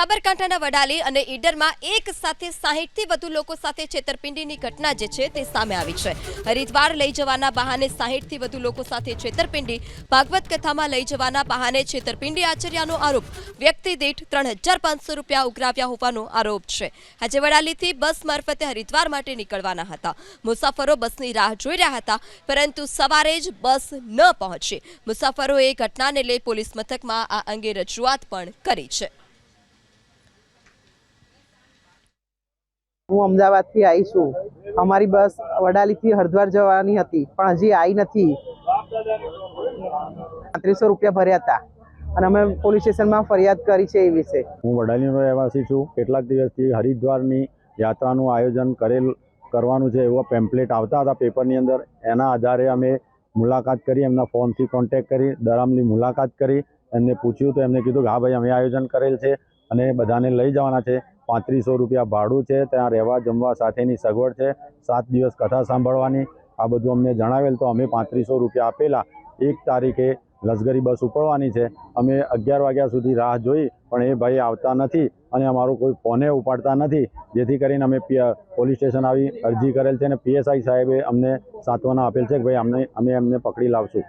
સાબરકાંઠાના વડાલી અને ઈડરમાં એક સાથે સાહીઠથી વધુ લોકો સાથે છેતરપિંડીની ઘટના જે છે તે સામે આવી છે. હરિદ્વાર લઈ જવાના બહાને સાહીઠથી વધુ લોકો સાથે છેતરપિંડી. ભાગવત કથામાં લઈ જવાના બહાને છેતરપિંડી આચર્યાનો આરોપ. વ્યક્તિ દીઠ ત્રણ રૂપિયા ઉઘરાવ્યા હોવાનો આરોપ છે. આજે વડાલીથી બસ મારફતે હરિદ્વાર માટે નીકળવાના હતા. મુસાફરો બસની રાહ જોઈ રહ્યા હતા, પરંતુ સવારે જ બસ ન પહોંચી. મુસાફરોએ ઘટનાને લઈ પોલીસ મથકમાં આ અંગે રજૂઆત પણ કરી છે. હું અમદાવાદથી આવી છું. અમારી બસ વડાલીથી હરિદ્વાર જવાની હતી, પણ હજી આવી નથી. પાંત્રીસો રૂપિયા ભર્યા હતા. અને અમે પોલીસ સ્ટેશનમાં ફરિયાદ કરી છે એ વિશે. હું વડાલીનો રહેવાસી છું. કેટલાક દિવસથી હરિદ્વારની યાત્રાનું આયોજન કરેલ, કરવાનું છે એવા પેમ્પલેટ આવતા હતા પેપરની અંદર. એના આધારે અમે મુલાકાત કરી, એમના ફોનથી કોન્ટેક કરી, દરામની મુલાકાત કરી. એમને પૂછ્યું તો એમને કીધું કે હા ભાઈ, અમે આયોજન કરેલ છે અને બધાને લઈ જવાના છે. પાંત્રીસો રૂપિયા ભાડું છે, ત્યાં રહેવા જમવા સાથેની સગવડ છે, સાત દિવસ કથા સાંભળવાની, આ બધું અમને જણાવેલ, તો અમે પાંત્રીસો રૂપિયા આપેલા. એક તારીખે લશ્કરી બસ ઉપડવાની છે, અમે અગિયાર વાગ્યા સુધી રાહ જોઈ, પણ એ ભાઈ આવતા નથી અને અમારો કોઈ ફોને ઉપાડતા નથી, જેથી કરીને અમે પોલીસ સ્ટેશન આવી અરજી કરેલ છે અને પીએસઆઈ સાહેબે અમને સાંત્વના આપેલ છે કે ભાઈ અમને, અમે એમને પકડી લાવશું.